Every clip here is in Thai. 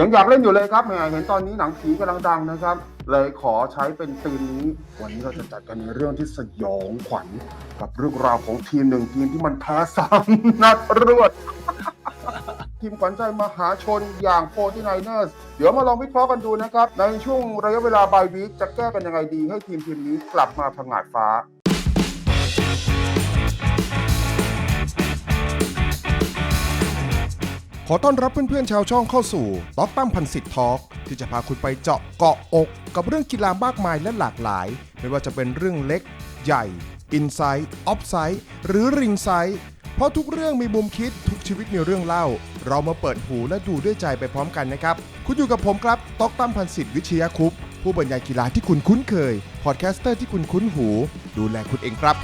ยังอยากเล่นอยู่เลยครับแหมเห็นตอนนี้หนังผีกำลังดังนะครับ เลยขอใช้เป็นธีมนี้ วันนี้เราจะจัดกันในเรื่องที่สยองขวัญกับเรื่องราวของทีมหนึ่งทีมที่มันแพ้สามนัดรวดทีมขวัญใจมหาชนอย่างโ r 9 ers เนอร์สเดี๋ยวมาลองวิเคราะห์กันดูนะครับ ในช่วงระยะเวลาบายวีคจะแก้กันยังไงดี ให้ทีมทีมนี้กลับมาผงาดฟ้า ขอต้อนรับเพื่อนๆชาวช่องเข้าสู่ต็อกตั้มพันสิทธิ์ทอล์กที่จะพาคุณไปเจาะเกาะอก กับเรื่องกีฬามากมายและหลากหลาย ไม่ว่าจะเป็นเรื่องเล็ก ใหญ่อินไซต์ออฟไซต์หรือริงไซต์เพราะทุกเรื่องมีมุมคิดทุกชีวิตมีเรื่องเล่า เรามาเปิดหูและดูด้วยใจไปพร้อมกันนะครับ คุณอยู่กับผมครับต็อกตั้มพันสิทธิ์วิชยาคุป ผู้บรรยายกีฬาที่คุณคุ้นเคยพอดแคสเตอร์ที่คุณคุ้นหู ดูแลคุณเองครับ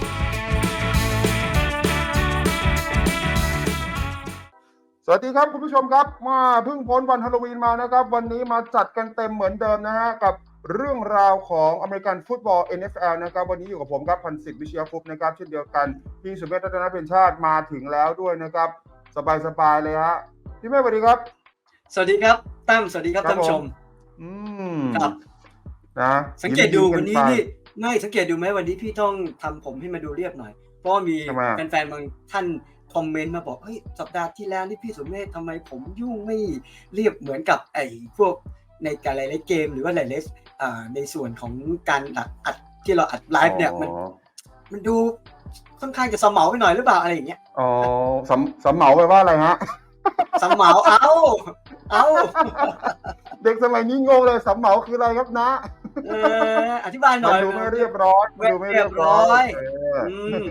สวัสดีครับคุณผู้ชมครับ มาเพิ่งพ้นวันฮาโลวีนมานะครับ วันนี้มาจัดกันเต็มเหมือนเดิมนะฮะกับเรื่องราวของอเมริกันฟุตบอล NFL นะครับ วันนี้อยู่กับผมครับพันสิทธิ์วิเชียคุปต์นะครับ เช่นเดียวกันพี่สุเมธรัตนเป็นชาติมาถึงแล้วด้วยนะครับ สบายๆเลยฮะพี่เมธสวัสดีครับ สวัสดีครับตั้มสวัสดีครับครับท่านผู้ชม อืมครับนะสังเกตดูยิ้มๆวันนี้กัไปนี่ไม่สังเกตดูไหมวันนี้พี่ต้องทำผมให้มาดูเรียบหน่อยเพราะว่ามีทำไมอะแฟนๆบางท่าน คอมเมนต์มาบอกเฮ้ยสัปดาห์ที่แล้วนี่พี่สุเมธทำไมผมยุ่งไม่เรียบเหมือนกับไอ้พวกในการหลายๆเกมหรือว่าหลายๆอ่าในส่วนของการอัดอัดที่เราอัดไลฟ์เนี่ยมันอ๋อมันดูค่อนข้างจะสมเหมาไปหน่อยหรือเปล่าอะไรอย่างเงี้ยอ๋อสำสำเหมาไปว่าอะไรฮะสมเหมาเอาเอาเด็กสมัยนี้งงเลยสำเหมาคืออะไรครับนะเอออธิบายหน่มัอนยดูไม่เรียบร้อยมันดูไม่เรียบร้อยเรียบร้อยเอออืม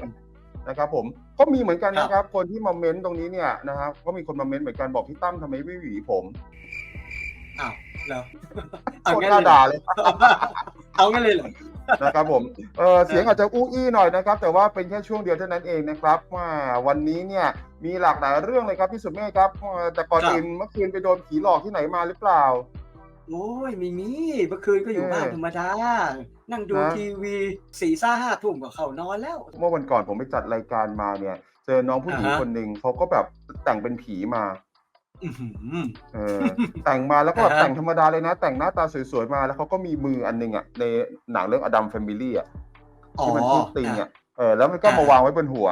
นะครับผม ก็มีเหมือนกันครับนะครับ คนที่มาเม้นต์ตรงนี้เนี่ยนะครับก็มีคนมาเม้นต์เหมือนกันบอกพี่ตั้มทำไมไม่หวีผมอ้าวเหรอโคเอาตรงั้นน่าเลยเหรอด่าเลยเอางั้นเลยเหรอนะครับผมเออเสียงอาจจะอู้อี้หน่อยนะครับ แต่ว่าเป็นแค่ช่วงเดียวเท่านั้นเองนะครับว่าวันนี้เนี่ยมีหลากหลายเรื่องเลยครับพี่สุดเมฆครับเอ่อแต่ก่อนครับอื่นเมื่อคืนไปโดนผีหลอกที่ไหนมาหรือเปล่าโอ้ยไม่มีเมื่อคืนก็อยู่เออบ้านธรรมดา นั่งดูนะ ทีวีสี่ซ่าห้าทุ่มก็เข้านอนแล้ว เมื่อวันก่อนผมไปจัดรายการมาเนี่ย เจอน้องผู้หญิงอ่าฮะ คนหนึ่งเขาก็แบบแต่งเป็นผีมา อื้อหือ เออ แต่งมาแล้วก็แบบอ่าฮะ แต่งธรรมดาเลยนะ แต่งหน้าตาสวยๆมาแล้วเขาก็มีมืออันหนึงอะในหนังเรื่องอดัมแฟมิลี่อะอ๋อที่มันพูดติงอะเออแล้วมันก็มาวางไว้บนหัว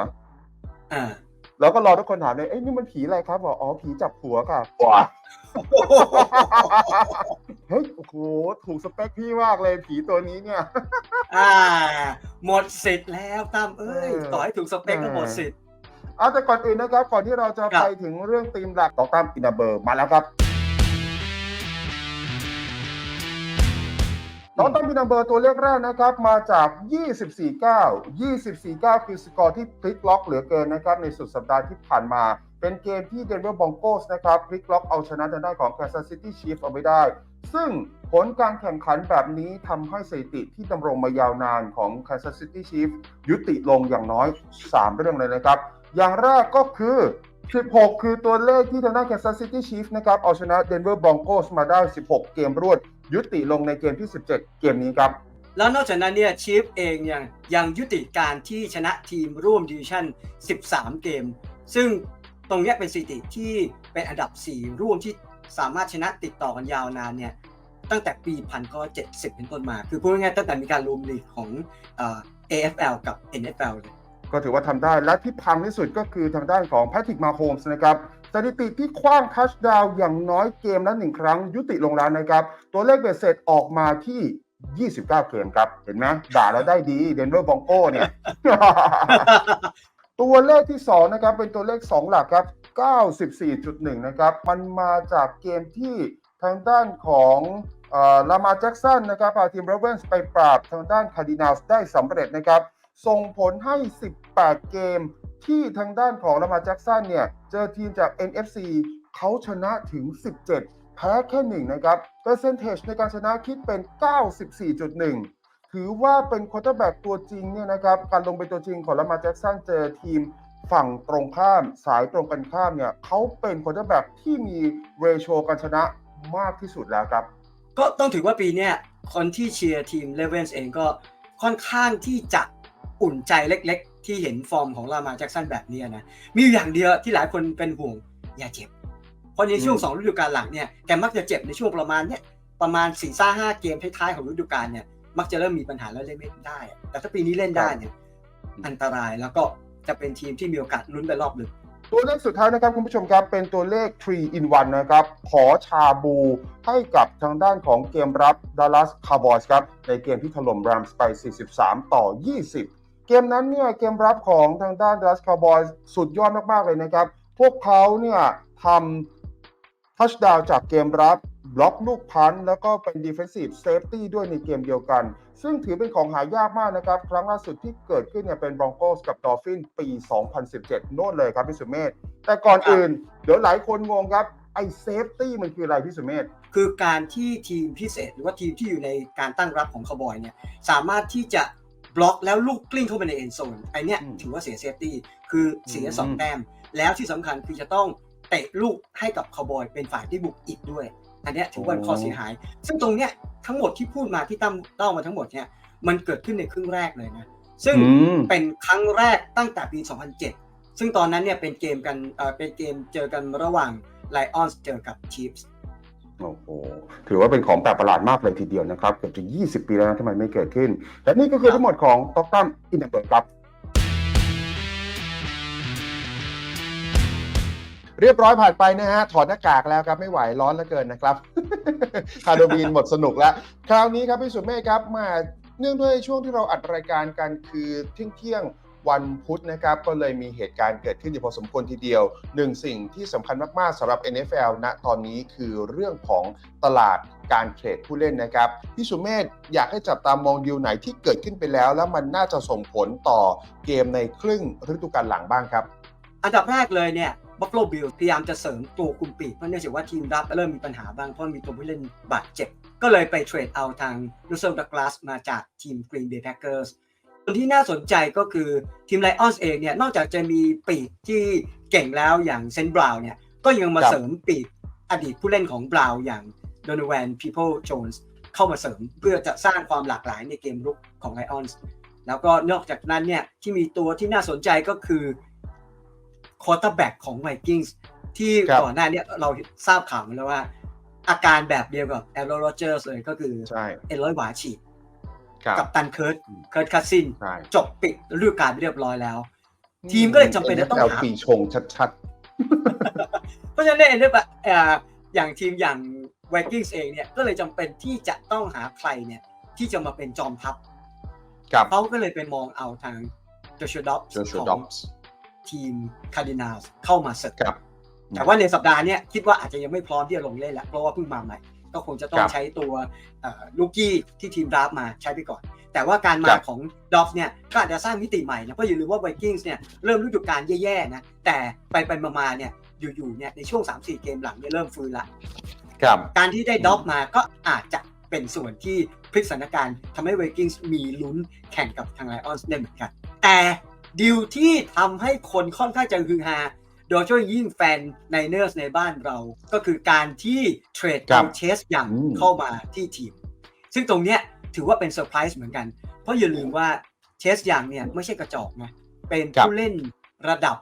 อ่าแล้วก็รอทุกคนถามเลยเอ้ยนี่มันผีอะไรครับบอกอ๋อผีจับหัวค่ะว้า เฮ้ยโอ้โหถูกสเปคพี่มากเลยผีตัวนี้เนี่ย อ่า หมดสิทธิ์แล้วตั้มเอ้ยเออต่อให้ถูกสเปคก็หมดสิทธิ์เอาแต่ก่อนอื่นนะครับ ก่อนที่เราจะครับไปถึงเรื่องธีมหลักของตามอินาเบอร์มาแล้วครับน้องตั้มพินัมเบอร์ตัวเลขแรกนะครับ มาจาก 24-9 24-9 คือสกอร์ที่พลิกล็อกเหลือเกินนะครับ ในสุดสัปดาห์ที่ผ่านมา เป็นเกมที่เดนเวอร์บ o งโกสนะครับ พลิกล็อกเอาชนะทางด้านของ Kansas City Chiefs เอาไว้ได้ซึ่งผลการแข่งขันแบบนี้ทำให้สถิติที่ดำรงมายาวนานของ Kansas City Chiefs ยุติลงอย่างน้อย 3 เรื่องเลยนะครับ อย่างแรกก็คือ 16 คือตัวเลขที่ทางด้าน Kansas City Chiefs นะครับ เอาชนะ Denver Broncos มาได้ 16 เกมรวด ยุติลงในเกมที่ 17 เกมนี้ครับ แล้วนอกจากนั้นเนี่ยชีฟเองยังยังยุติการที่ชนะทีมร่วมดิวิชั่น 13 เกม ซึ่งตรงนี้เป็นสถิติที่เป็นอันดับ 4 ร่วมที่ สามารถชนะติดต่อกันยาวนานเนี่ยตั้งแต่ปี 1970 เป็นต้นมา คือพูดง่ายๆตั้งแต่มีการรวมลีกของเอ่อ AFL กับ NFL เลยก็ถือว่าทำได้และที่พังที่สุดก็คือทางด้านของแพทริกมาโฮมส์นะครับสถิติที่คว้างทัชดาวน์อย่างน้อยเกมละหนึ่งครั้งยุติลงแล้วนะครับ ตัวเลขเบ็ดเสร็จออกมาที่ 29 เกมครับ เห็นไหมด่าแล้วได้ดีเดนเวอร์บองโก้เนี่ย ตัวเลขที่ 2 นะครับ เป็นตัวเลข 2 หลักครับ 94.1 นะครับ มันมาจากเกมที่ทางด้านของลามาแจ็กสันนะครับพาทีมเรเวนส์ไปปราบทางด้านคาร์ดินาลส์ได้สำเร็จนะครับ ส่งผลให้ 18 เกมที่ทางด้านของลามาแจ็กสันเนี่ย เจอทีมจาก NFC เขาชนะถึง 17 แพ้แค่หนึ่งนะครับเปอร์เซนเทจในการชนะคิดเป็น 94.1 ถือว่าเป็นควอเตอร์แบ็กตัวจริงเนี่ยนะครับ การลงเป็นตัวจริงของลามาแจ็กสันเจอทีม ฝั่งตรงข้ามสายตรงกันข้ามเนี่ยเขาเป็นควอเตอร์แบ็กที่มีเรโชการชนะมากที่สุดแล้วครับ ก็ต้องถือว่าปีเนี้ยคนที่เชียร์ทีมเลเวนส์เองก็ค่อนข้างที่จะอุ่นใจเล็ก ๆ ที่เห็นฟอร์มของลามาแจ็กสันแบบเนี้ยนะ มีอยู่อย่างเดียวที่หลายคนเป็นห่วงอย่าเจ็บ เพราะในช่วงอืมสองฤดูกาลหลังเนี่ยแกมักจะเจ็บในช่วงประมาณเนี่ยประมาณ4ี่ซ่าห้าเกมท้ายๆของฤดูกาลเนี่ยมักจะเริ่มมีปัญหาแล้วเล่นไม่ได้อะแต่ถ้าปีนี้เล่นได้เนี่ยอันตรายแล้วก็ จะเป็นทีมที่มีโอกาสลุ้นไปรอบลึกตัวเลขสุดท้ายนะครับคุณผู้ชมครับเป็นตัวเลข 3 in 1 นะครับ ขอชาบูให้กับทางด้านของเกมรับ Dallas Cowboys ครับ ในเกมที่ถล่ม Rams ไป 43 ต่อ 20 เกมนั้นเนี่ยเกมรับของทางด้าน Dallas Cowboys สุดยอดมาก ๆ เลยนะครับ พวกเขาเนี่ยทำทัชดาวจากเกมรับ บล็อกลูกพันธ์แล้วก็เป็น defensive safety ด้วยในเกมเดียวกัน ซึ่งถือเป็นของหายากมากนะครับ ครั้งล่าสุดที่เกิดขึ้นเนี่ยเป็น Broncos กับ Dolphins ปี 2017 โน่นเลยครับพี่สุเมธแต่ก่อนอื่น เดี๋ยวหลายคนงงครับ ไอ้ safety มันคืออะไรพี่สุเมธคือการที่ทีมพิเศษ หรือว่าทีมที่อยู่ในการตั้งรับของคาวบอยเนี่ยสามารถที่จะบล็อกแล้วลูกกลิ้งเข้าไปในเอ็นโซนไอเนี้ยอืมถือว่าเสียเซฟตี้คือเสียสองอืมแต้มแล้วที่สำคัญคือจะต้องเตะลูกให้กับคาวบอยเป็นฝ่ายที่บุกอีกด้วย อันเนี้ยถือว่าเป็นข้อเสียหาย ซึ่งตรงเนี้ยทั้งหมดที่พูดมาที่ตั้มเล่ามาทั้งหมดเนี่ยมันเกิดขึ้นในครึ่งแรกเลยนะซึ่งมเป็นครั้งแรกตั้งแต่ปี 2007 ซึ่งตอนนั้นเนี่ยเป็นเกมกันเอ่อเป็นเกมเจอกันระหว่างไลออนส์เจอกับชีฟส์โอ้โห ถือว่าเป็นของแปลกประหลาดมากเลยทีเดียวนะครับ เกือบจะ 20 ปีแล้วนะทำไมไม่เกิดขึ้น และนี่ก็คือทั้งหมดของต๊อกตั้มอินเตอร์เบิร์ดครับ เรียบร้อยผ่านไปนะฮะถอดหน้ากากแล้วครับไม่ไหวร้อนเหลือเกินนะครับฮาร์โลวีนหมดสนุกแล้ว คราวนี้ครับพี่สุเมฆครับมาเนื่องด้วยช่วงที่เราอัดรายการกันคือเที่ยงเที่ยงวันพุธนะครับ ก็เลยมีเหตุการณ์เกิดขึ้นอยู่พอสมควรทีเดียวหนึ่งสิ่งที่สำคัญมาก ๆสำหรับ NFL ณตอนนี้คือเรื่องของตลาดการเทรดผู้เล่นนะครับพี่สุเมธอยากให้จับตามองดีลไหนที่เกิดขึ้นไปแล้ว แล้วมันน่าจะส่งผลต่อเกมในครึ่งฤดูกาลหลังบ้างครับ อันดับแรกเลยเนี่ย บัฟ f ลบิลพยายามจะเสริมตัวคุมปีกเพราะเนื่องจากว่าทีมรับเริ่มมีปัญหาบ้างเพราะมีตัวผู้เล่นบาดเจ็บ ก็เลยไปเทรดเอาทางลูเซลดักลาสมาจากทีม Green Bay Packers ส่วนที่น่าสนใจก็คือทีมไลออนส์เองเนี่ยนอกจากจะมีปีกที่เก่งแล้วอย่างเซนบราวน์เนี่ยก็ยังมาเสริมปีกอดีตผู้เล่นของบราวน์อย่างโดนแวนพี p พ e โจนส์เข้ามาเสริมเพื่อจะสร้างความหลากหลายในเกมรุกของไลออนส์แล้วก็นอกจากนั้นเนี่ยที่มีตัวที่น่าสนใจก็คือ คอร์เตอร์แบ็กของไวกิ้งส์ที่ครับก่อนหน้าเนี้เราทราบข่าวมาแล้วว่า อาการแบบเดียวกับแอโรโรเจอร์สเลยก็คือใช่เอลอยหวาฉีดครับกับตันเคิร์ตอืมเคิร์ตคัสซินใช่จบปิดฤดูกาลไปเรียบร้อยแล้ว ทีมก็เลยจำเป็นจะต้องหา NFL ปีชงชัดเพราะฉะนั้นเนี่ยเนี่ยแบบเอ่ออย่างทีมอย่างไวกิ้งส์เองเนี่ยก็เลยจำเป็นที่จะต้องหาใครเนี่ยที่จะมาเป็นจอมทัพๆกับเขาก็เลยไปมองเอาทางโจชัวด็อปโจชัวขด็อองปส์ ทีมคาร์ดินาลเข้ามาเสริมครับแต่ว่าในสัปดาห์เนี้ยคิดว่าอาจจะยังไม่พร้อมที่จะลงเล่นแหละเพราะว่าเพิ่งมาใหม่ก็คงจะต้อคงรับใช้ตัวลูกกี้ที่ทีมดราฟมาใช้ไปก่อน แต่ว่าการมาครับของดอฟเนี่ยก็อาจจะสร้างมิติใหม่นะเพราะอย่าลืมว่าไวกิ้งส์เนี่ยเริ่มฤดูกาลแย่ๆนะแต่ไปไปๆมาๆเนี่ยอยู่ๆเนี่ยในช่วง 3-4 เกมหลังเนี่ยเริ่มฟื้นละครับการที่ได้ดอฟมาก็อาจจะเป็นส่วนที่พลิกสถานการณ์ทำให้ไวกิ้งส์มีลุ้นแข่งกับทางไลออนส์ได้เหมือนกัน แต่ ดีลที่ทำให้คนค่อนข้างจะฮือฮาโดยเฉพาะยิ่งแฟนไนเนอร์สในบ้านเรา ก็คือการที่เทรดครัเอาบเชสอย่างอืมเข้ามาที่ทีม ซึ่งตรงเนี้ยถือว่าเป็นเซอร์ไพรส์เหมือนกัน เพราะอย่าลืมว่าเชสอย่างเนี่ยไม่ใช่กระจอกนะ เป็นครับผู้เล่นระดับ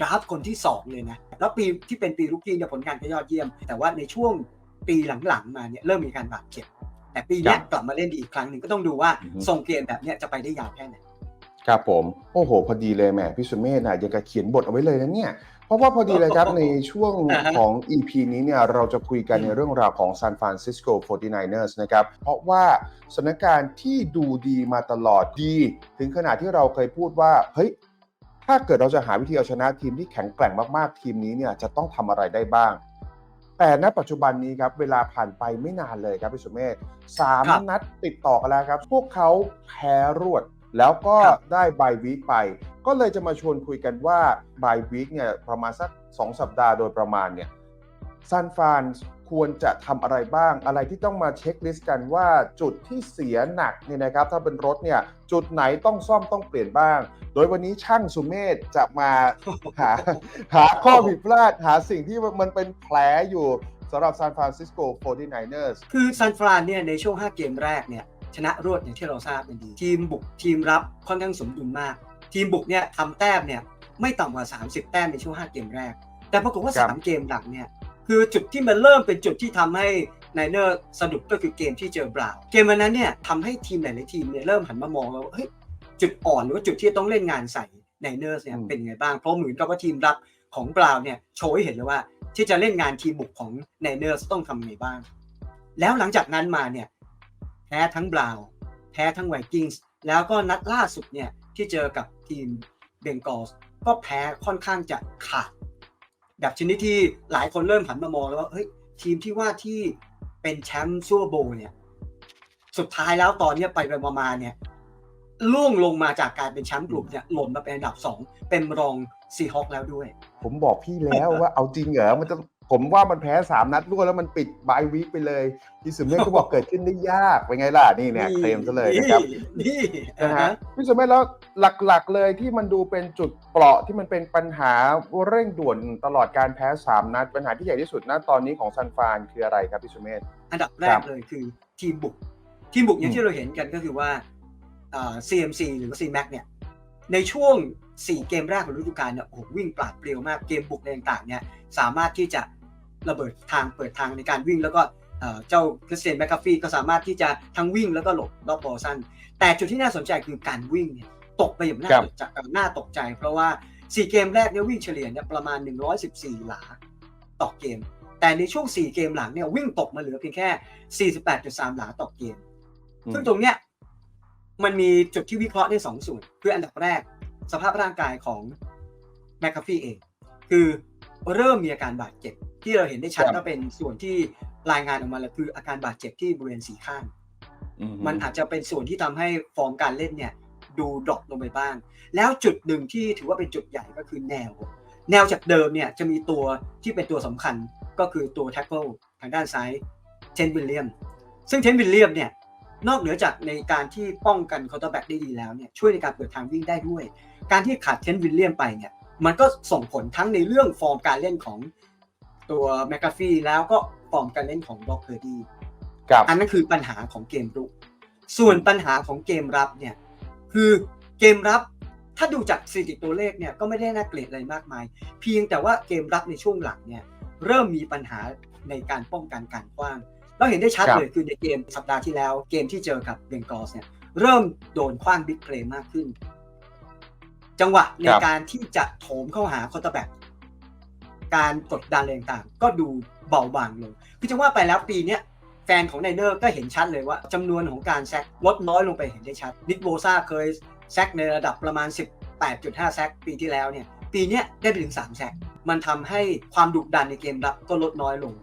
ดราฟต์คนที่ 2 เลยนะ แล้วปีที่เป็นปีรุกกี้เนี่ยผลงานก็ยอดเยี่ยม แต่ว่าในช่วงปีหลังๆมาเนี่ยเริ่มมีการบาดเจ็บ แต่ปีเนี้ยกลับมาเล่นดีอีกครั้งหนึ่งก็ต้องดูว่าอือฮึทรงเกมแบบเนี้ยจะไปได้ยาวแค่ไหน ครับผมโอ้โห พอดีเลยแหมพี่สุเมธนะยังกะเขียนบทเอาไว้เลยนะเนี่ย เพราะว่าพอดีเลยครับในช่วงอ่าฮะของ EP นี้เนี่ยเราจะคุยกันในเรื่องราวของ San Francisco 49ers นะครับ เพราะว่าสถานการณ์ที่ดูดีมาตลอดดี ถึงขนาดที่เราเคยพูดว่า เฮ้ย ถ้าเกิดเราจะหาวิธีเอาชนะทีมที่แข็งแกร่งมากๆ ทีมนี้เนี่ยจะต้องทำอะไรได้บ้าง แต่ณปัจจุบันนี้ครับเวลาผ่านไปไม่นานเลยครับพี่สุเมธสามครับนัดติดต่อกันแล้วครับ พวกเขาแพ้รวด แล้วก็ครับได้บายวีคไป ก็เลยจะมาชวนคุยกันว่าบายวีคเนี่ยประมาณสัก 2 สัปดาห์โดยประมาณเนี่ยซันฟานควรจะทำอะไรบ้าง อะไรที่ต้องมาเช็คลิสต์กันว่าจุดที่เสียหนักเนี่ยนะครับ ถ้าเป็นรถเนี่ย จุดไหนต้องซ่อมต้องเปลี่ยนบ้าง โดยวันนี้ช่างสุเมธจะมาหาหาข้อผิดพลาดหาสิ่งที่มันเป็นแผลอยู่สำหรับซานฟรานซิสโก 49ers คือซานฟรานเนี่ยในช่วง 5 เกมแรกเนี่ย ชนะรวดอย่างที่เราทราบกันดี ทีมบุกทีมรับค่อนข้างสมดุลมาก ทีมบุกเนี่ยทำแต้มเนี่ยไม่ต่ำกว่า 30 แต้มในช่วง 5 เกมแรก แต่ปรากฏว่าครับ3เกมหลังเนี่ยคือจุดที่มันเริ่มเป็นจุดที่ทำให้ไนเนอร์สะดุดก็คือเกมที่เจอบราวน์เกมวันนั้นเนี่ยทำให้ทีมหลายๆทีมเนี่ยเริ่มหันมามองแล้วว่าเฮ้ยจุดอ่อนหรือว่าจุดที่ต้องเล่นงานใส่ไนเนอร์เนี่ยอืมเป็นไงบ้างเพราะเหมือนกับว่าทีมรับของบราวน์เนี่ยโชว์ให้เห็นเลยว่า ที่จะเล่นงานทีมบุกของไนเนอร์ต้องทำไงบ้าง แล้วหลังจากนั้นมาเนี่ยแพ้ทั้งบราวน์แพ้ทั้งไวกิ้งส์แล้วก็นัดล่าสุดเนี่ยที่เจอกับทีมเบงกอลส์ก็แพ้ค่อนข้างจะขาด แบบชนิดที่หลายคนเริ่มหันมามองแล้วว่าเฮ้ยทีมที่ว่าที่เป็นแชมป์ซัวโบเนี่ยสุดท้ายแล้วตอนเนี้ยไปไปมาเนี่ยล่วงลงมาจากการเป็นแชมป์กลุ่มเนี่ยหล่นมาเป็นอันดับสองเป็นรองซีฮอคแล้วด้วย ผมบอกพี่แล้วว่าเอาจริงเหรอมันจะ ผมว่ามันแพ้สามนัดรวดแล้วมันปิดบายวีคไปเลยพี่สุเมฆก็บอกเกิดขึ้นได้ยากเป็นไงล่ะนี่เนี่ยเคลมซะเลยนะครับนี่นะนะฮะฮะพี่สุเมธแล้วหลักๆเลยที่มันดูเป็นจุดเปราะที่มันเป็นปัญหาเร่งด่วนตลอดการแพ้สามนัด ปัญหาที่ใหญ่ที่สุดณตอนนี้ของซันฟานคืออะไรครับพี่สุเมธอันดับแรครักบเลยคือทีมบุก ทีมบุกอย่าอืงมที่เราเห็นกันก็คือว่าอ่า CMC หรือว่า CMAC เนี่ยในช่วง 4เกมแรกของฤดูกาลเนี่ยโอ้โหวิ่งปราดเปรียวมากเกมบุกในต่างๆเนี่ยสามารถที่จะระเบิดทางเปิดทางในการวิ่ง แล้วก็เอ่อเจ้าคริสเตียนแมคคาฟีก็สามารถที่จะทั้งวิ่งแล้วก็หลบรอบบอลสั้น แต่จุดที่น่าสนใจคือการวิ่งเนี่ยตกไปอย่างน่าครับตกใจเอ่อน่าตกใจ เพราะว่า 4 เกมแรกเนี่ยวิ่งเฉลี่ยเนี่ยประมาณ 114 หลาต่อเกม แต่ในช่วง 4 เกมหลังเนี่ยวิ่งตกมาเหลือเพียงแค่ 48.3 หลาต่อเกม ซึ่งตรงเนี้ยมันมีจุดที่วิเคราะห์ได้สองส่วน คืออันดับแรก สภาพร่างกายของแมคคาฟี่เอง คือเริ่มมีอาการบาดเจ็บ ที่เราเห็นได้ชัดครับก็เป็นส่วนที่รายงานออกมาแล้วคืออาการบาดเจ็บที่บริเวณสีข้างอืมันอาจจะเป็นส่วนที่ทำให้ฟอร์มการเล่นเนี่ย ดูดรอปลงไปบ้าง แล้วจุดหนึ่งที่ถือว่าเป็นจุดใหญ่ก็คือแนว แนวจากเดิมเนี่ยจะมีตัวที่เป็นตัวสำคัญก็คือตัวแท็กเกิลทางด้านซ้ายเทนวิลเลียม ซึ่งเทนวิลเลียมเนี่ย นอกเหนือจากในการที่ป้องกันเคาน์เตอร์แบ็กได้ดีแล้วเนี่ยช่วยในการเปิดทางวิ่งได้ด้วย การที่ขาดเทนวิลเลียมไปเนี่ยมันก็ส่งผลทั้งในเรื่องฟอร์มการเล่นของตัวแมคกาฟีแล้วก็ฟอร์มการเล่นของด็อกเพอร์ดีครับอันนั้นคือปัญหาของเกมรุก ส่วนปัญหาของเกมรับเนี่ยคือเกมรับถ้าดูจากสถิติตัวเลขเนี่ยก็ไม่ได้น่าเกลียดอะไรมากมาย เพียงแต่ว่าเกมรับในช่วงหลังเนี่ยเริ่มมีปัญหาในการป้องกันการกว้าง เราเห็นได้ชัดครับเลยคือในเกมสัปดาห์ที่แล้ว เกมที่เจอกับเบงกอสเนี่ยเริ่มโดนคว้างบิ๊กเพลย์มากขึ้น จังหวะในการที่จะโถมเข้าหาคอร์เตอร์แบ็กการกดดันอะไรต่างๆ ก็ดูเบาบางลงคือจะว่าไปแล้วปีเนี้ยแฟนของไนเนอร์ก็เห็นชัดเลยว่าจำนวนของการแซกลดน้อยลงไปเห็นได้ชัดนิกโบซาเคยแซกในระดับประมาณ 18.5 แซกปีที่แล้วเนี่ย ปีเนี้ยได้ไปถึง 3 แซกมันทำให้ความดุดันในเกมรับก็ลดน้อยลง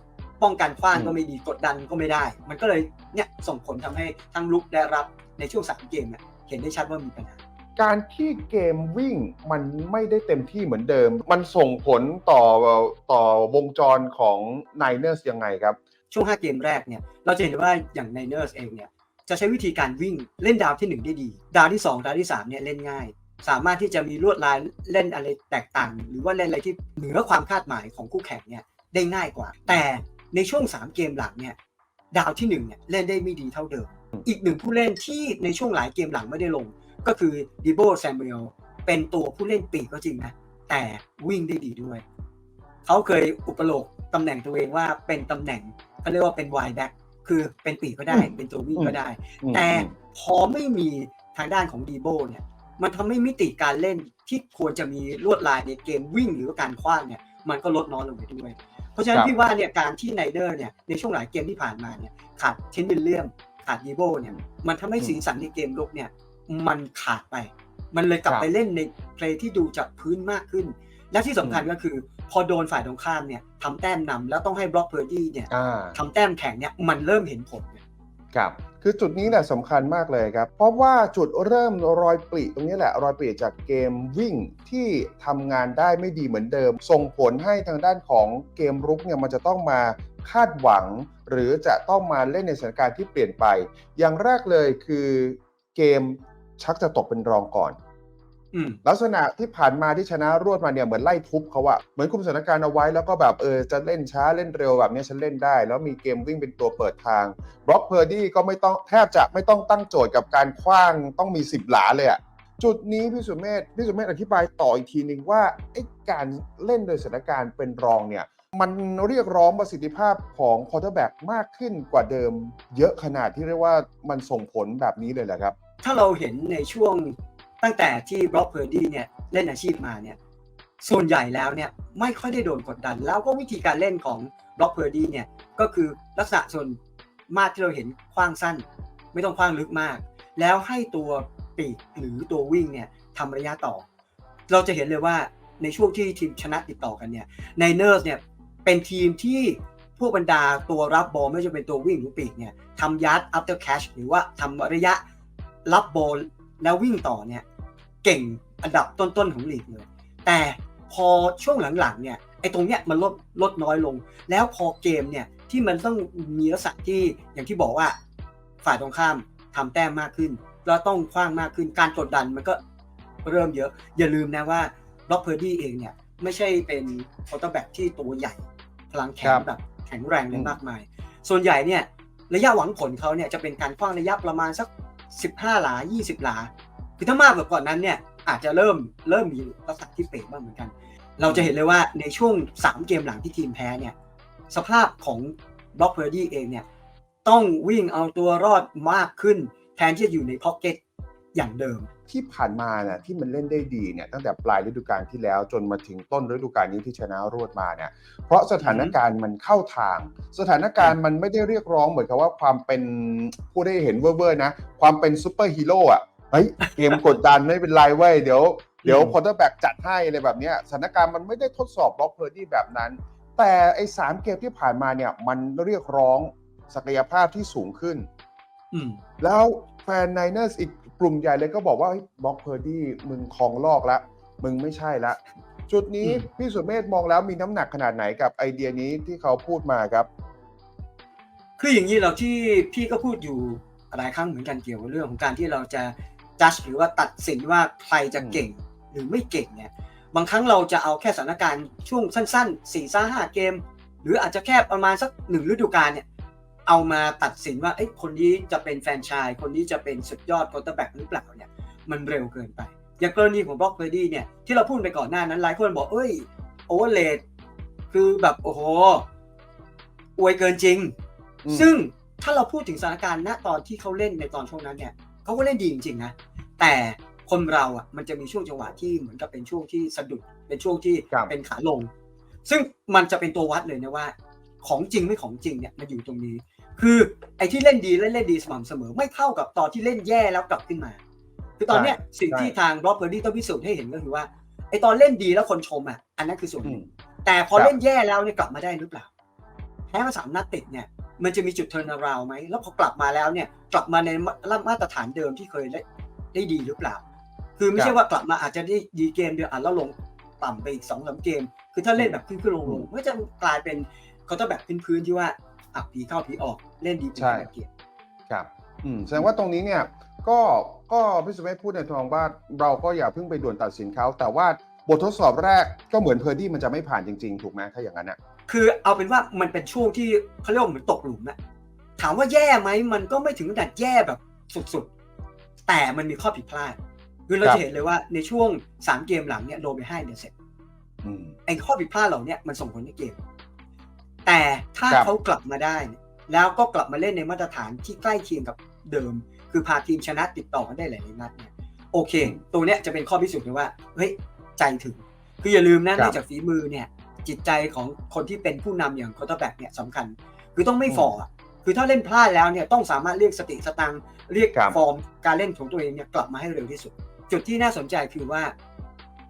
ป้องกันคว้างก็ไม่ดีกดดันก็ไม่ได้ มันก็เลยเนี่ยส่งผลทำให้ทั้งลุกและรับในช่วง3เกมเนี่ยเห็นได้ชัดว่ามีปัญหาการที่เกมวิ่งมันไม่ได้เต็มที่เหมือนเดิม มันส่งผลต่อต่อวงจรของ Niners ยังไงครับ ช่วง 5 เกมแรกเนี่ยเราจะเห็นว่าอย่างไนเนอร์สเองเนี่ยจะใช้วิธีการวิ่งเล่นดาวที่ 1 ได้ดี ดาวที่ 2 ดาวที่3เนี่ยเล่นง่าย สามารถที่จะมีลวดลายเล่นอะไรแตกต่าง หรือว่าเล่นอะไรที่เหนือความคาดหมายของคู่แข่งเนี่ยได้ง่ายกว่า แต่ ในช่วง 3 เกมหลังเนี่ยดาวที่1เนี่ยเล่นได้ไม่ดีเท่าเดิม อีกหนึ่งผู้เล่นที่ในช่วงหลายเกมหลังไม่ได้ลง ก็คือดิโบแซมเบลเป็นตัวผู้เล่นปีกก็จริงนะ แต่วิ่งได้ดีด้วย เขาเคยอุปโลกตำแหน่งตัวเองว่าเป็นตำแหน่งเขาเรียกว่าเป็นวายแบ็กคือเป็นปีกก็ได้อืมเป็นตัววิ่งก็ได้อืมแต่พอไม่มีทางด้านของดีโบเนี่ยมันทำให้มิติการเล่นที่ควรจะมีลวดลายในเกมวิ่งหรือว่าการคว้างเนี่ยมันก็ลดน้อยลงไปด้วย เพราะฉะนั้คนรับพี่ว่าเนี่ยการที่ไนเดอร์เนี่ยในช่วงหลายเกมที่ผ่านมาเนี่ยขาดเทนวิลเลียมขาดดีโบเนี่ยมันทำให้สีสันในเกมลุกเนี่ยมันขาดไป มันเลยกลับครับไปเล่นในเพลย์ที่ดูจากพื้นมากขึ้น และที่สำคัญก็คือ พอโดนฝ่ายตรงข้ามเนี่ยทำแต้มนำแล้วต้องให้บล็อกเพอร์ดี้เนี่ยอ่าทำแต้มแข่งเนี่ยมันเริ่มเห็นผลเนี่ย ครับคือจุดนี้แหละสำคัญมากเลยครับ เพราะว่าจุดเริ่มรอยปริตรงนี้แหละรอยปริจากเกมวิ่งที่ทำงานได้ไม่ดีเหมือนเดิม ส่งผลให้ทางด้านของเกมรุกเนี่ยมันจะต้องมาคาดหวัง หรือจะต้องมาเล่นในสถานการณ์ที่เปลี่ยนไป อย่างแรกเลยคือเกมชักจะตกเป็นรองก่อน ลักษณะที่ผ่านมาที่ชนะรวดมาเนี่ยเหมือนไล่ทุบเขาอะเหมือนคุมสถานการณ์เอาไว้แล้วก็แบบเออจะเล่นช้าเล่นเร็วแบบเนี้ยฉันเล่นได้ แล้วมีเกมวิ่งเป็นตัวเปิดทางบล็อกเพอร์ดี้ก็ไม่ต้องแทบจะไม่ต้องตั้งโจทย์กับการคว้างต้องมี10หลาเลยอะจุดนี้พี่สุเมธพี่สุเมธอธิบายต่ออีกทีหนึ่งว่าไอ้การเล่นโดยสถานการณ์เป็นรองเนี่ยมันเรียกร้องประสิทธิภาพของคอร์เตอร์แบ็กมากขึ้นกว่าเดิม เยอะขนาดที่เรียกว่ามันส่งผลแบบนี้เลยแหละครับ ถ้าเราเห็นในช่วง ตั้งแต่ที่บล็อกเพอร์ดี้เนี่ยเล่นอาชีพมาเนี่ยส่วนใหญ่แล้วเนี่ยไม่ค่อยได้โดนกดดัน แล้วก็วิธีการเล่นของบล็อกเพอร์ดี้เนี่ยก็คือลักษณะส่วนมากที่เราเห็นคว้างสั้น ไม่ต้องคว้างลึกมาก แล้วให้ตัวปีกหรือตัววิ่งเนี่ยทำระยะต่อ เราจะเห็นเลยว่าในช่วงที่ทีมชนะติดต่อกันเนี่ยในเนอร์สเนี่ยเป็นทีมที่พวกบรรดาตัวรับบอลไม่ว่าจะเป็นตัววิ่งหรือปีกเนี่ยทำยัด after catch หรือว่าทำระยะรับบอลแล้ววิ่งต่อเนี่ย เก่งอันดับต้นๆของลีกเลย แต่พอช่วงหลังๆเนี่ยไอ้ตรงเนี้ยมันลดลดน้อยลง แล้วพอเกมเนี่ยที่มันต้องมีลักษณะที่อย่างที่บอกว่าฝ่ายตรงข้ามทำแต้มมากขึ้น แล้วต้องคว้างมากขึ้นการกดดันมันก็เริ่มเยอะ อย่าลืมนะว่าล็อกเพอร์ดี้เองเนี่ยไม่ใช่เป็นคอร์เตอร์แบ็กที่ตัวใหญ่ พลังแข็คงรับแบบแข็งแรงเลอืยมมากมาย ส่วนใหญ่เนี่ยระยะหวังผลเขาเนี่ยจะเป็นการคว้างระยะประมาณสัก 15 หลา 20 หลา คือถ้ามากกว่าก่อนนั้นเนี่ยอาจจะเริ่มเริ่มมีลักษณะที่เป๋บ้างเหมือนกัน เราจะเห็นเลยว่าในช่วง 3 เกมหลังที่ทีมแพ้เนี่ยสภาพของบล็อกเพอร์ดี้เองเนี่ยต้องวิ่งเอาตัวรอดมากขึ้น แทนที่จะอยู่ในพ็อกเก็ตอย่างเดิม ที่ผ่านมาเนี่ยที่มันเล่นได้ดีเนี่ยตั้งแต่ปลายฤดูกาลที่แล้วจนมาถึงต้นฤดูกาลนี้ที่ชนะรวดมาเนี่ยเพราะสถานการณ์มันเข้าทาง สถานการณ์มันไม่ได้เรียกร้องเหมือนกับว่าความเป็นผู้ได้เห็นเว่อร์ๆนะ ความเป็นซูเปอร์ฮีโร่อะ เฮ้ยเกมกดดันไม่เป็นไรเว้ยเดี๋ยวเดี๋ยวอืมคอร์เตอร์แบ็กจัดให้อะไรแบบเนี้ยสถานการณ์มันไม่ได้ทดสอบบล็อกเพอร์ดี้แบบนั้น แต่ไอ้สามเกมที่ผ่านมาเนี่ย มันเรียกร้องศักยภาพที่สูงขึ้นอืมแล้วแฟนไนเนอร์สอีกกลุ่มใหญ่เลยก็บอกว่าบล็อกเพอร์ดี้มึงคลองลอกละ มึงไม่ใช่ละ จุดนี้อืมพี่สุเมธมองแล้วมีน้ำหนักขนาดไหนกับไอเดียนี้ที่เขาพูดมาครับ คืออย่างนี้เราที่พี่ก็พูดอยู่หลายครั้งเหมือนกันเกี่ยวกับเรื่องของการที่เราจะ จัดหรือว่าตัดสินว่าใครจะเก่งหรือไม่เก่งเนี่ยบางครั้งเราจะเอาแค่สถานการณ์ช่วงสั้นๆ4ี่ห้าเกม หรืออาจจะแค่ประมาณสักหนึ่งฤดูกาลเนี่ยเอามาตัดสินว่าเอ้ยคนนี้จะเป็นแฟรนไชาย คนนี้จะเป็นสุดยอดคอร์เตอร์แบ็กหรือเปล่าเนี่ยมันเร็วเกินไป อย่างกรณีของบล็อกเบอร์ดี้เนี่ยที่เราพูดไปก่อนหน้านั้นหลายคนบอกเอ้ยโอเวอร์เลดคือแบบโอ้โหอวยเกินจริงอืมซึ่งถ้าเราพูดถึงสถานการณ์ณตอนที่เขาเล่นในตอนช่วงนั้นเนี่ยเขาก็เล่นดีจริงๆนะ แต่คนเราอะมันจะมีช่วงจังหวะที่เหมือนกับเป็นช่วงที่สะดุดเป็นช่วงที่ครับเป็นขาลง ซึ่งมันจะเป็นตัววัดเลยนะว่า ของจริงไม่ของจริงเนี่ยมันอยู่ตรงนี้ คือไอ้ที่เล่นดีและเล่นดีสม่ำเสมอ ไม่เท่ากับตอนที่เล่นแย่แล้วกลับขึ้นมา คือตอนเนี้ยสิ่งที่ทางบล็อกเบอร์ดี้ต้องพิสูจน์ให้เห็นก็คือว่าไอ้ตอนเล่นดีแล้วคนชมอะอันนั้นคือส่วนหอืนึ่มงแต่พอครับเล่นแย่แล้วเนี่ยกลับมาได้หรือเปล่าแพ้มาสามนัดติดเนี่ยมันจะมีจุดเทิร์นาราวไหมแล้วพอกลับมาแล้วเนี่ยกลับมาในมาตรฐานเดิมที่เคย ได้ได้ดีหรือเปล่า คือไม่ใช่ว่ากลับมาอาจจะได้ดีเกมเดียวอะแล้วลงต่ำไปอีกสองสามเกม คือถ้าเล่นแบบขึ้นขึ้นลงลงก็จะกลายเป็นเขาจะแบบพื้นๆที่ว่าอะผีเข้าผีออกเล่นดีเป็นใช่เกมครับอืมแสดงว่าตรงนี้เนี่ยก็ก็พี่สุเมธพูดในทางว่าเราก็อย่าเพิ่งไปด่วนตัดสินเขาแต่ว่าบททดสอบแรกก็เหมือนเพอร์ดี้มันจะไม่ผ่านจริงๆ ถูกไหมถ้าอย่างนั้นอะคือเอาเป็นว่ามันเป็นช่วงที่เขาเรียกว่าเหมือนตกหลุมอะถามว่าแย่ไหมมันก็ไม่ถึงขนาดแย่แบบสุดๆ แต่มันมีข้อผิดพลาดคือเราครับจะเห็นเลยว่าในช่วง3เกมหลังเนี่ยโดนไปให้เดียวเสร็จอืมไอ้ข้อผิดพลาดเหล่าเนี้มันส่งผลในเกม แต่ถ้าครับเขากลับมาได้เนี่ยแล้วก็กลับมาเล่นในมาตรฐานที่ใกล้เคียงกับเดิม คือพาทีมชนะติดต่อกันได้หลายๆนัดเนี่ยโอเค ตัวเนี้ยจะเป็นข้อพิสูจน์เลยว่าเฮ้ยใจถึง คืออย่าลืมนะครันอบกจากฝีมือเนี่ย จิตใจของคนที่เป็นผู้นำอย่างคอร์เตอร์แบ็กเนี่ยสำคัญ คือต้องไม่อืมฝ่ออะ คือถ้าเล่นพลาดแล้วเนี่ยต้องสามารถเรียกสติสตังค์เรียกครับฟอร์มการเล่นของตัวเองเนี่ยกลับมาให้เร็วที่สุด จุดที่น่าสนใจคือว่า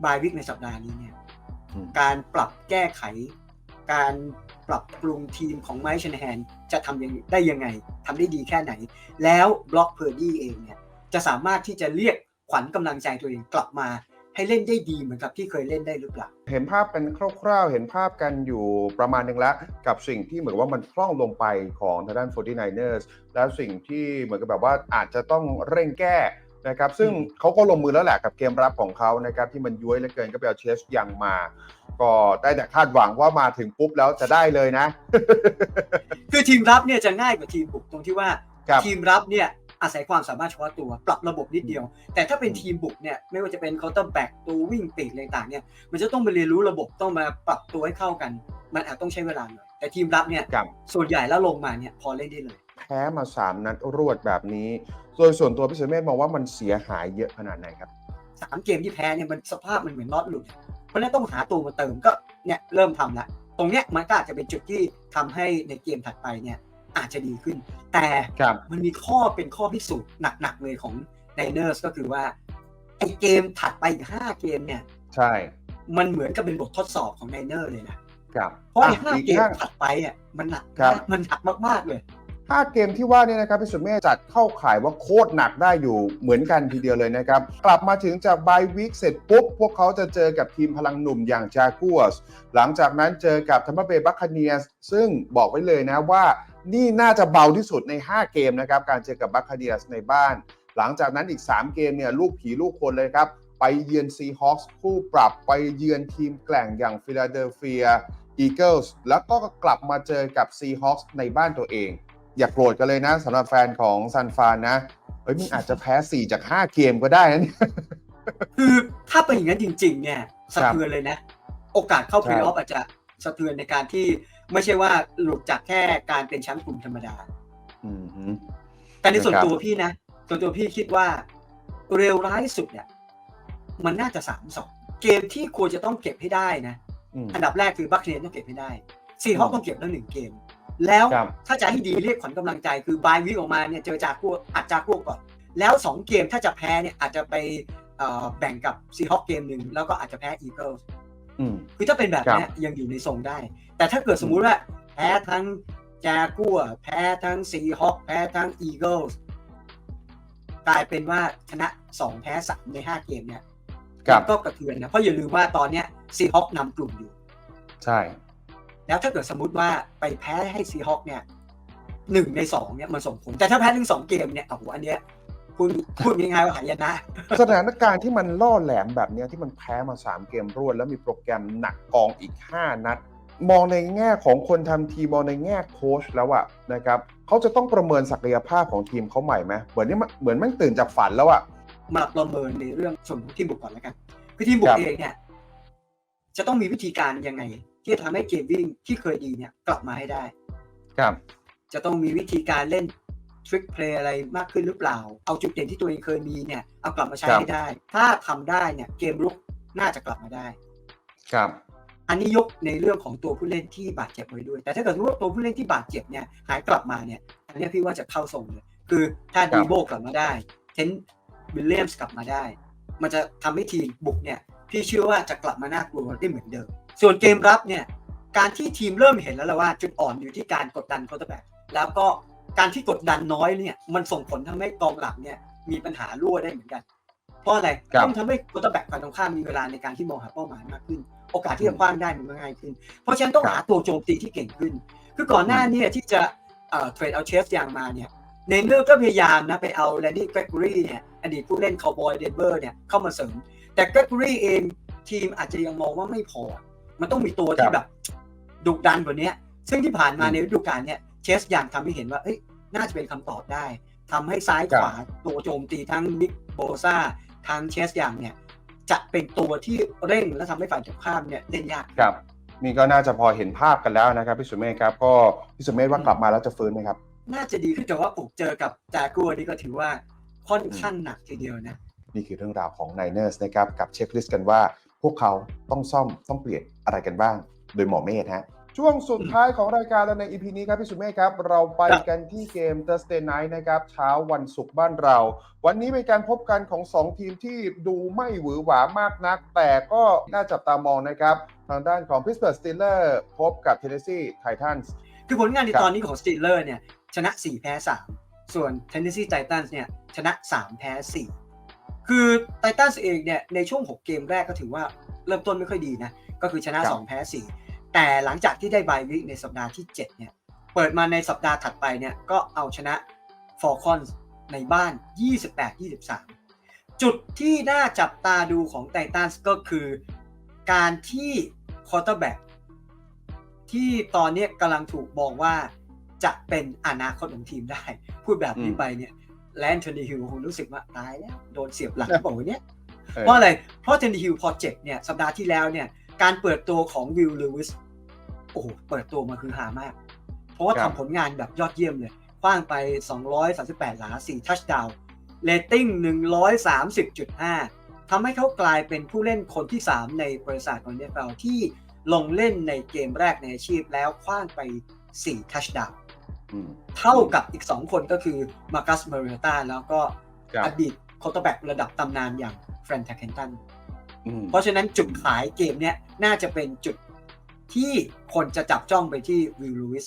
บายวิกในสัปดาห์นี้เนี่ยอืมการปรับแก้ไข การปรับปรุงทีมของไมค์ชนแฮนจะทำยังได้ยังไงทำได้ดีแค่ไหน แล้วบล็อกเพอร์ดี้เองเนี่ยจะสามารถที่จะเรียกขวัญกำลังใจตัวเองกลับมา ให้เล่นได้ดีเหมือนกับที่เคยเล่นได้หรือเปล่า เห็นภาพกันคร่าวๆ เห็นภาพกันอยู่ประมาณหนึ่งแล้ว กับสิ่งที่เหมือนว่ามันพร่องลงไปของทางด้าน 49ers แล้วสิ่งที่เหมือนกับแบบว่าอาจจะต้องเร่งแก้นะครับซึ่งอืมเขาก็ลงมือแล้วแหละกับเกมรับของเขานะครับที่มันย้วยเหลือเกินก็ไปเอาเชสยังมา ก็ได้แต่คาดหวังว่ามาถึงปุ๊บแล้วจะได้เลยนะ คือทีมรับเนี่ยจะง่ายกว่าทีมบุกตรงที่ว่าครับทีมรับเนี่ย อาศัยความสามารถเฉพาะตัว ปรับระบบนิดเดียว แต่ถ้าเป็นทีมบุกเนี่ยไม่ว่าจะเป็นเคาน์เตอร์แบ็กตัววิ่งปีกอะไรต่างๆเนี่ยมันจะต้องมาเรียนรู้ระบบต้องมาปรับตัวให้เข้ากัน มันอาจต้องใช้เวลาหน่อยแต่ทีมรับเนี่ยครับส่วนใหญ่แล้วลงมาเนี่ยพอเล่นได้เลยแพ้มา 3 นัดรวดแบบนี้ โดยส่วนตัวพี่สุเมธมองว่ามันเสียหายเยอะขนาดไหนครับสามเกมที่แพ้เนี่ยมันสภาพมันเหมือนน็อตหลุด เพราะฉะนั้นต้องหาตัวมาเติมก็เนี่ยเริ่มทำละ ตรงเนี้ยมันก็อาจจะเป็นจุดที่ทำให้ในเกมถัดไปเนี่ย อาจจะดีขึ้น แต่ครับมันมีข้อเป็นข้อพิสูจน์หนักๆเลยของไนเนอร์สก็คือว่าไอเกมถัดไปอีกห้าเกมเนี่ย ใช่ มันเหมือนกับเป็นบททดสอบของไนเนอร์เลยนะ ครับ เพราะไอ้อะห้าอีกเกมห้าถัดไปอะมันหนักครับมันหนักมากๆเลย ห้าเกมที่ว่านี่นะครับพี่สุเมธจัดเข้าข่ายว่าโคตรหนักได้อยู่เหมือนกันทีเดียวเลยนะครับ กลับมาถึงจากบายวีคเสร็จปุ๊บ พวกเขาจะเจอกับทีมพลังหนุ่มอย่างจากัวสหลังจากนั้นเจอกับทัมเปอร์เบย์บัคคาเนียสซึ่งบอกไว้เลยนะว่านี่น่าจะเบาที่สุดใน 5 เกมนะครับการเจอกับบัคคาเนียสในบ้าน หลังจากนั้นอีก 3 เกมเนี่ยลูกผีลูกคนเลยครับไปเยือนซีฮอคส์คู่ปรับไปเยือนทีมแกล่งอย่างฟิลาเดลเฟียอีเกิลส์แล้วก็กลับมาเจอกับซีฮอคส์ในบ้านตัวเอง อย่าโกรธกันเลยนะสำหรับแฟนของซันฟานนะเฮ้ยมึงอาจจะแพ้4จาก5เกมก็ได้นะเนี่ย คือถ้าเป็นอย่างนั้นจริง ๆ เนี่ยสะเทือนเลยนะ โอกาสเข้าใช่เพลย์ออฟอาจจะสะเทือนในการที่ไม่ใช่ว่าหลุดจากแค่การเป็นแชมป์กลุ่มธรรมดา อืมฮึแต่ในส่วนนะครับตัวพี่นะ ส่วนตัวพี่คิดว่าเร็วร้ายสุดเนี่ย มันน่าจะสามสองเกมที่ควรจะต้องเก็บให้ได้นะ อืมอันดับแรกคือบัคเนียนต้องเก็บให้ได้ ซีฮอคต้องเก็บแล้วหนึ่งเกม แล้วครับถ้าจะให้ดีเรียกขวัญกำลังใจ คือบายวิกออกมาเนี่ยเจอจากัวอัดจากัวก่อน แล้วสองเกมถ้าจะแพ้เนี่ยอาจจะไปเอ่อแบ่งกับซีฮอคเกมหนึ่งแล้วก็อาจจะแพ้อีเกิลอืมคือถ้าเป็นแบบเนี้ยยังอยู่ในทรงได้ แต่ถ้าเกิดสมมุติว่าแพ้ทั้งจากัวแพ้ทั้งซีฮอคแพ้ทั้งอีเกิลกลายเป็นว่าชนะ2แพ้3ใน5เกมเนี่ยครับก็กระเทือนนะ เพราะอย่าลืมว่าตอนเนี้ยซีฮอคนำกลุ่มอยู่ ใช่ แล้วถ้าเกิดสมมติว่าไปแพ้ให้ซีฮอคเนี่ยหนึ่งในสองเนี่ยมันส่งผล แต่ถ้าแพ้ทั้งสองเกมเนี่ยโอ้โหอันเนี้ยคุณพูดง่ายๆว่าหายนะ สถานการณ์ที่มันล่อแหลมแบบเนี้ยที่มันแพ้มา3เกมรวด แล้วมีโปรแกรมหนักกองอีก5นัด มองในแง่ของคนทำทีมมองในแง่โค้ชแล้วอะนะครับเขาจะต้องประเมินศักยภาพของทีมเขาใหม่ไหมเหมือนนี่มันเหมือนแม่งตื่นจากฝันแล้วอะมาประเมินในเรื่องส่วนของทีมบุกก่อนแล้วกันคือทีมบุคกรับเองเนี่ยจะต้องมีวิธีการยังไง ที่จะทำให้เกมวิ่งที่เคยดีเนี่ยกลับมาให้ได้ ครับ จะต้องมีวิธีการเล่นทริคเพลย์อะไรมากขึ้นหรือเปล่า เอาจุดเด่นที่ตัวเองเคยมีเนี่ยเอากลับมาใช้ครับให้ได้ ถ้าทำได้เนี่ยเกมรุกน่าจะกลับมาได้ ครับ อันนี้ยกในเรื่องของตัวผู้เล่นที่บาดเจ็บไว้ด้วย แต่ถ้าเกิดว่าตัวผู้เล่นที่บาดเจ็บเนี่ยหายกลับมาเนี่ย อันนี้พี่ว่าจะเข้าทรงเลย คือถ้าครับดีโบกลับมาได้ เทนวิลเลียมส์กลับมาได้ มันจะทำให้ทีมบุกเนี่ย พี่เชื่อว่าจะกลับมาน่ากลัวได้เหมือนเดิม ส่วนเกมรับเนี่ยการที่ทีมเริ่มเห็นแล้วล่ะว่า จุดอ่อนอยู่ที่การกดดันโคตรแบ็กแล้วก็การที่กดดันน้อยเนี่ยมันส่งผลทำให้กองหลังเนี่ยมีปัญหารั่วได้เหมือนกันเพราะอะไรครับต้องทำให้โคตรแบ็กฝ่ายตรงข้ามมีเวลาในการที่มองหาเป้าหมายมากขึ้น โอกาสที่จะคว้างได้มันก็ง่ายขึ้น เพราะฉะนั้นต้องหาตัวโจมตีที่เก่งขึ้น คือก่อนหน้าเนี้ที่จะเอ่อเทรดเอาเชฟอย่างมาเนี่ยเนเนอร์ก็พยายามนะไปเอาแลนดี้แกรกอรี่เนี่ยอดีตผู้เล่นคาวบอยเดนเวอร์เนี่ยเข้ามาเสริม แต่แกรกอรี่เองทีมอาจจะยังมองว่าไม่พอ มันต้องมีตัวครัที่บแบบดุดันกว่านี้ซึ่งที่ผ่านมาในฤดูกาลเนี่ยเชสอย่างทำให้เห็นว่าเอ้ยน่าจะเป็นคำตอบได้ทำให้ซ้ายขวาตัวโจมตีทั้งนิกโบซาทั้งเชสอย่างเนี่ยจะเป็นตัวที่เร่งและทำให้ฝ่ายตรงข้ามเนี่ยเล่นยากครับนี่ก็น่าจะพอเห็นภาพกันแล้วนะครับพี่สุเมธครับ ก็พี่สุเมธว่ากลับมาแล้วจะฟื้นไหมครับ น่าจะดีขึ้นแต่ว่าอกเจอกับจากัวนี่ก็ถือว่าค่อนข้างหนักทีเดียวนะ นี่คือเรื่องราวของ Niners นะครับ กับเช็คลิสต์กันว่า พวกเขาต้องซ่อมต้องเปลี่ยนอะไรกันบ้าง โดยหมอเมธฮะช่วงสุดท้ายของรายการแล้วใน EP นี้ครับพี่สุเมธครับ เราไปกันที่เกม Thursday Night นะครับ เช้าวันศุกร์บ้านเรา วันนี้เป็นการพบกันของ 2 ทีมที่ดูไม่หวือหวามากนัก แต่ก็น่าจับตามองนะครับ ทางด้านของ Pittsburgh Steelers พบกับ Tennessee Titans คือผลงานในครับตอนนี้ของสตีลเลอร์เนี่ย ชนะ 4 แพ้ 3 ส่วน Tennessee Titans เนี่ย ชนะ 3 แพ้ 4 คือ Titans เองเนี่ยในช่วง 6 เกมแรกก็ถือว่าเริ่มต้นไม่ค่อยดีนะ ก็คือชนะครับ2แพ้ 4 แต่หลังจากที่ได้บายวิกในสัปดาห์ที่ 7 เนี่ย เปิดมาในสัปดาห์ถัดไปเนี่ย ก็เอาชนะ Falcons ในบ้าน 28-23 จุดที่น่าจับตาดูของไททันส์ก็คือการที่คอร์เตอร์แบ็กที่ตอนนี้กำลังถูกมองว่าจะเป็นอนาคตของทีมได้ พูดแบบนี้อืมไปเนี่ย แลน t ทนีฮิลคงรู้สึกว่าตายแล้วโดนเสียบหลังบอกว่าเนี้ยเออเพราะอะไร เพราะเทนนีฮิลพอเจ็บเนี่ยสัปดาห์ที่แล้วเนี่ยการเปิดตัวของวิลลูวิสโอ้โหเปิดตัวมาคือหามาก เพราะว่าครับทำผลงานแบบยอดเยี่ยมเลยคว้างไป 238 หลา 4 ทัชดาวน์เรตติ้ง 130.5 ทำให้เขากลายเป็นผู้เล่นคนที่ 3 ในบริษัทของ NFL ที่ลงเล่นในเกมแรกในอาชีพแล้วคว้างไป 4 ทัชดาวน์อืม เท่ากับอีก2คนก็คือมาร์คัสเมเรตาแล้วก็ครับอดีตโคตแบ็กระดับตำนานอย่างแฟรน t ท k เคนตันอืมเพราะฉะนั้นจุดขายเกมเนี้ยน่าจะเป็นจุดที่คนจะจับจ้องไปที่วิลลูวิส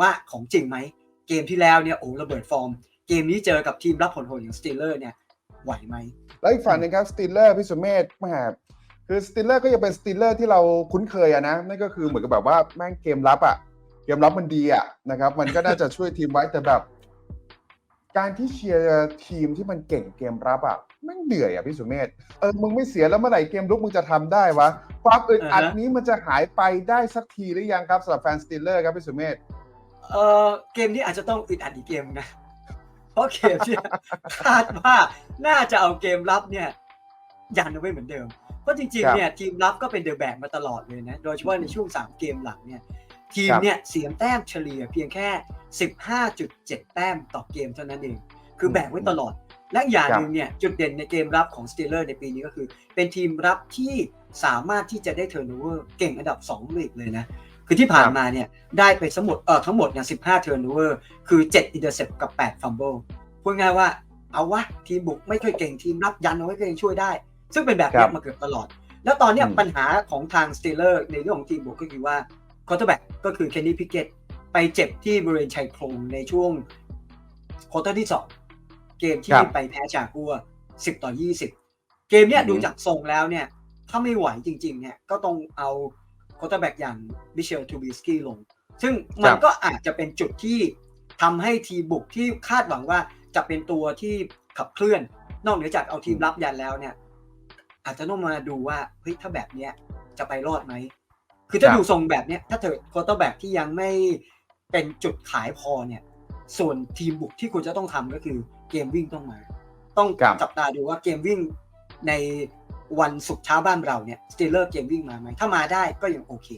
ว่าของจริงไหม เกมที่แล้วเนี่ยโอ้ระเบิดฟอร์ม เกมนี้เจอกับทีมรับผลโหดอย่างสตีลเลอร์เนี่ยไหวไหม แล้วอีกฝั่งหนึงครับสติลเลอร์พิสุเมธแหมคือสติลเลอร์ก็ยังเป็นสติลเลอร์ที่เราคุ้นเคยอะนะ นั่นก็คือเหมือนกับแบบว่าแม่งเกมรับอะ เกมรับมันดีอะนะครับ มันก็น่าจะช่วยทีมไว้แต่แบบ การที่เชียร์ทีมที่มันเก่งเกมรับอะแม่งเหนื่อยอะพี่สุเมธเออมึงไม่เสียแล้วเมื่อไหร่เกมลุกมึงจะทำได้วะความอึดอัดอ่าฮะนี้มันจะหายไปได้สักทีหรือยังครับสำหรับแฟนสติลเลอร์ครับพี่สุเมธเออเกมนี้อาจจะต้องอึดอัดอีกเกมนะเพราะเกมเนี่ยคาดว่าน่าจะเอาเกมรับเนี่ย ยันเอาไว้เหมือนเดิมเพราะจริงครัๆบเนี่ยทีมรับก็เป็นเดอะแบกมาตลอดเลยนะ โดยเฉพาะในช่วง3เกมหลังเนี่ย ทีมครับเนี่ยเสียแต้มเฉลี่ยเพียงแค่ 15.7 แต้มต่อเกมเท่านั้นเอง คือแบกไว้ตลอด และอย่างหนึ่งเนี่ยจุดเด่นในเกมรับของสตีลเลอร์ในปีนี้ก็คือ เป็นทีมรับที่สามารถที่จะได้เทอร์โนเวอร์เก่งอันดับ2ลีกเลยนะคือที่ผ่านมาเนี่ยได้ไปทั้งหมดเออทั้งหมดเนี่ย15 turnover คือ7 intercept กับ8 fumble พูดง่ายว่าเอาวะทีมบุกไม่ค่อยเก่งทีมรับยันเอาไว้ก็ยังช่วยได้ ซึ่งเป็นแบบครันี้บมาเกือบตลอด แล้วตอนเนี้ยอืมปัญหาของทาง Steeler ในเรื่องของทีมบุกก็คือว่า quarterback ก็คือ Kenny Pickett ไปเจ็บที่บริเวณชายโครงในช่วงควอเตอร์ที่2เกมที่ครับไปแพ้จากัว10ต่อ20เกมเนี้ยอืมดูจากทรงแล้วเนี่ย ถ้าไม่ไหวจริงๆเนี่ยก็ต้องเอาควอเตอร์แบ็กอย่างมิเชลทูบิสกี้ลง ซึ่งมันก็อาจจะเป็นจุดที่ทำให้ทีมบุกที่คาดหวังว่าจะเป็นตัวที่ขับเคลื่อน นอกเหนือจากเอาทีมรับยันแล้วเนี่ย อาจจะต้องมาดูว่าเฮ้ยถ้าแบบเนี้ยจะไปรอดไหม คือถ้าครับดูทรงแบบเนี้ยถ้าเธอควอเตอร์แบ็กที่ยังไม่เป็นจุดขายพอเนี่ย ส่วนทีมบุกที่คุณจะต้องทำก็คือเกมวิ่งต้องมา ต้องครับจับตาดูว่าเกมวิ่งในวันศุกร์เช้าบ้านเราเนี่ยสตีลเลอร์เกมวิ่งมาไหมถ้ามาได้ก็ยังโอเค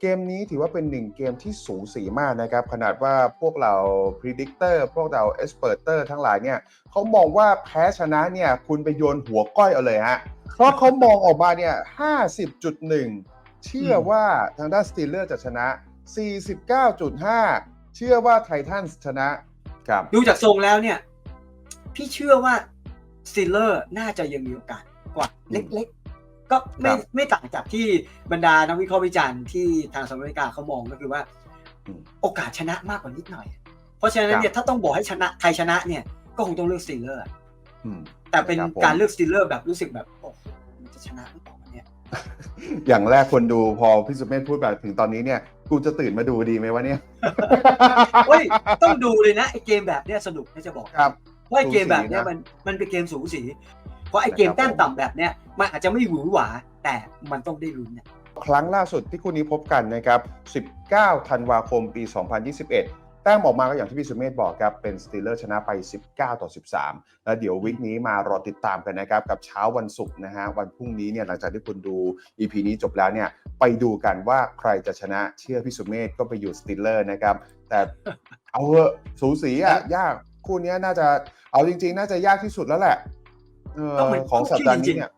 เกมนี้ถือว่าเป็นหนึ่งเกมที่สูสีมากนะครับ ขนาดว่าพวกเรา predictor พวกเรา experter ทั้งหลายเนี่ยเขามองว่าแพ้ชนะเนี่ย คุณไปโยนหัวก้อยเอาเลยฮะเพราะเขามองออกมาเนี่ย50.1 เชื่อว่าทางด้านสตีลเลอร์จะชนะ 49.5 เชื่อว่าไททันชนะครับ ดูจากทรงแล้วเนี่ย พี่เชื่อว่าสตีลเลอร์น่าจะยังมีโอกาสกว่าอืมเล็กๆ ก็ไม่ครับไม่ต่างจากที่บรรดานักวิเคราะห์วิจารณ์ที่ทางสหรัฐอเมริกาเขามองก็คือว่า อืมโอกาสชนะมากกว่านิดหน่อย เพราะฉะนั้นเนี่ยถ้าต้องบอกให้ชนะใครชนะเนี่ยก็คงต้องเลือกสตีลเลอร์ อืม แต่เป็นครับผม การเลือกสตีลเลอร์แบบรู้สึกแบบโอ้โหมันจะชนะหรือเปล่าวะเนี่ย อย่างแรกคนดูพอพี่สุเมธพูดแบบถึงตอนนี้เนี่ย กูจะตื่นมาดูดีไหมวะเนี่ย เฮ้ยต้องดูเลยนะไอเกมแบบเนี้ยสนุกนะจะบอกครับเพราะไอเกมแบบเนี้ยสูสีนะมันมันเป็นเกมสูสีเพราะไอเกมนะครับแต้มต่ำแบบเนี้ยมันอาจจะไม่หวือหวาแต่มันต้องได้ลุ้นเนี่ยครั้งล่าสุดที่คู่นี้พบกันนะครับ 19 ธันวาคม ปี 2021แต้มออกมาก็อย่างที่พี่สุเมธบอกครับ เป็นสตีลเลอร์ชนะไป 19 ต่อ 13 แล้วเดี๋ยววิกนี้มารอติดตามกันนะครับ กับเช้าวันศุกร์นะฮะ วันพรุ่งนี้เนี่ยหลังจากที่คุณดู EP นี้จบแล้วเนี่ย ไปดูกันว่าใครจะชนะเชื่อพี่สุเมธก็ไปอยู่สตีลเลอร์นะครับ แต่เอาเถอะสูสีอะยากคู่นี้น่าจะเอาจริง ๆ น่าจะยากที่สุดแล้วแหละเออก็เหมือนของสัปดาห์คู่ขี้จรินี้งๆเนี่ย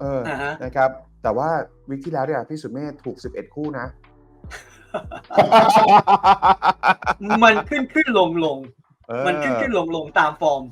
เอออ่าฮะนะครับ แต่ว่าวิกที่แล้วเนี่ยพี่สุเมธถูก 11 คู่นะ มันขึ้นขึ้นลงลง มันขึ้นขึ้นลงลงตามฟอร์ม